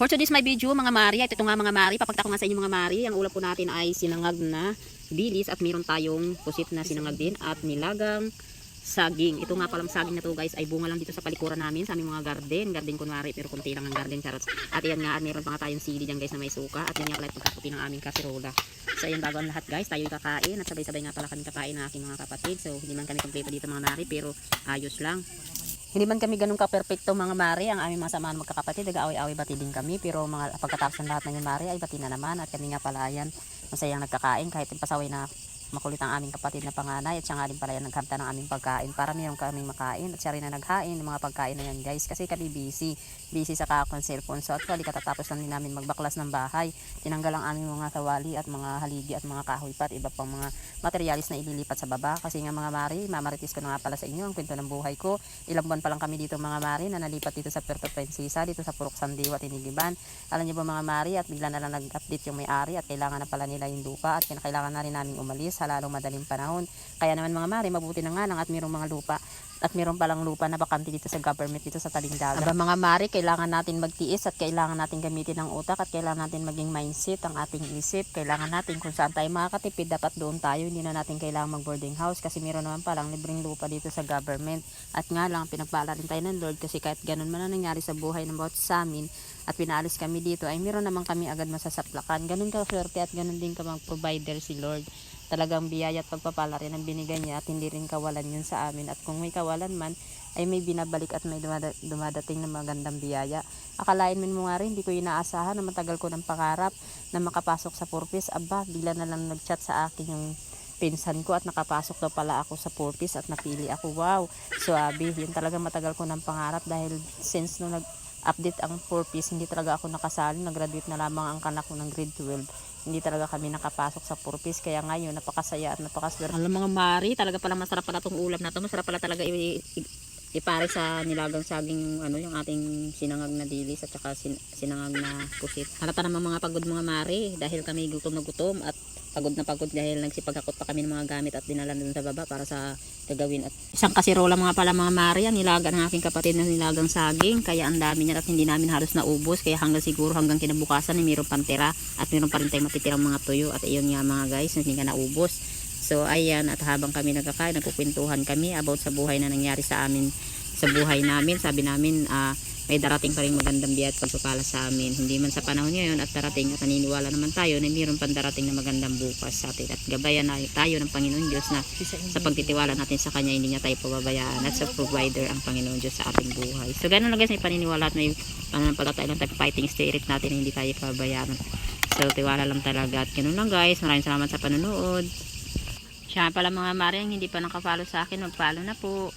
For today's my video, mga Mari, ito nga mga Mari, papakita ko nga sa inyo mga Mari, ang ulam po natin ay sinangag na dilis at meron tayong pusit na sinangag din at nilagang saging. Ito nga palang saging na to guys ay bunga lang dito sa palikuran namin sa aming mga garden. Garden kunwari pero kunti lang ang garden charots. At yan nga, at meron pa nga tayong sili dyan guys na may suka at yan nga pala yung pagkakuti ng aming kasirola. So ayan bago ang lahat guys, tayo kakain at sabay-sabay nga pala kami kakain ng aking mga kapatid. So hindi man kami kompleto dito mga Mari pero ayos lang. Hindi man kami ganun ka-perfecto mga Mari, ang aming mga samahan magkakapatid, nag-away-away bati din kami, pero mga pagkatapos ng lahat ng yun Mari ay bati na naman. At kami nga pala ayan, masayang nagkakain kahit pasaway na makulit ang aming kapatid na panganay at siya nga din pala yan naghamta ng aming pagkain. Para mayroon kaming makain at siya rin na naghain ng mga pagkain na yan guys. Kasi kami busy. Busy sa kakon cellphone. So actually katatapos lang din namin magbaklas ng bahay. Tinanggal ang aming mga sawali at mga haligi at mga kahoy pa at iba pang mga materialis na ililipat sa baba. Kasi nga mga mari mamaritis ko na nga pala sa inyo ang kwento ng buhay ko. Ilang buwan pa lang kami dito mga mari na nalipat dito sa Puerto Princesa dito sa Purok Sandiwa Tinigiban alam niyo ba mga mari at bigla na lang nag-update yung may-ari at kailangan na pala nila yung lupa at kailangan na rin namin umalis sa lalong madaling panahon kaya naman mga mari mabuti na nga lang at mayroong mga lupa at meron palang lupa na bakante dito sa government dito sa Taling Dagat. Aba mga mari, kailangan natin magtiis at kailangan natin gamitin ang utak at kailangan natin maging mindset ang ating isip. Kailangan natin kung saan tayo makakatipid, dapat doon tayo. Hindi na natin kailangan mag boarding house kasi meron naman palang libreng lupa dito sa government. At nga lang, pinagpala rin tayo ng Lord kasi kahit ganun man ang nangyari sa buhay ng bawat sa amin at pinaalis kami dito ay meron naman kami agad masasaplakan. Ganun ka swerte at ganun din ka mag-provider si Lord talagang biyaya at pagpapala rin ang binigay niya at hindi rin kawalan yun sa amin. At kung may kawalan man ay may binabalik at may dumada- dumadating na magandang biyaya. Akalain min mo nga rin hindi ko inaasahan na matagal ko ng pangarap na makapasok sa purpose. Aba bigla na lang nagchat sa akin yung pinsan ko at nakapasok daw pala ako sa purpose at napili ako. Wow! Suabe yun talaga matagal ko ng pangarap dahil since nung nag update ang purpose hindi talaga ako nakasali. Nag-graduate na lamang ang kanak ko ng grade 12 hindi talaga kami nakapasok sa purpose kaya ngayon napakasaya at napakaswerte. Alam mga mari talaga pala masarap pala tong ulam na to. Masarap pala talaga i- i- ipare sa nilagang saging ano yung ating sinangag na dilis at saka sin- sinangag na pusit. Halata naman mga pagod mga mari dahil kami gutom na gutom at pagod na pagod dahil nagsipagkakot pa kami ng mga gamit at dinala dun sa baba para sa gagawin. At isang kasirola mga pala mga mari ang nilaga ng aking kapatid na nilagang saging. Kaya ang dami niya at hindi namin halos naubos. Kaya hanggang siguro hanggang kinabukasan ay mayroon pang tira at mayroon pa rin tayong matitirang mga tuyo. At iyon nga mga guys hindi ka naubos so ayan at habang kami nagkakain nagkukwentuhan kami about sa buhay na nangyari sa amin sa buhay namin sabi namin ah, may darating pa rin magandang biya at pagpapala sa amin. Hindi man sa panahon ngayon at darating at naniniwala naman tayo na mayroon pang darating na magandang bukas sa atin. At gabayan na tayo ng Panginoon Diyos na sa pagtitiwala natin sa Kanya, hindi niya tayo pababayaan at sa provider ang Panginoon Diyos sa ating buhay. So ganun lang guys, may paniniwala at may pananampalataya lang tayo fighting spirit natin na hindi tayo pababayaan. So tiwala lang talaga at ganun lang guys. Maraming salamat sa panonood. Siya pala mga mare hindi pa nakafollow sa akin, mag-follow na po.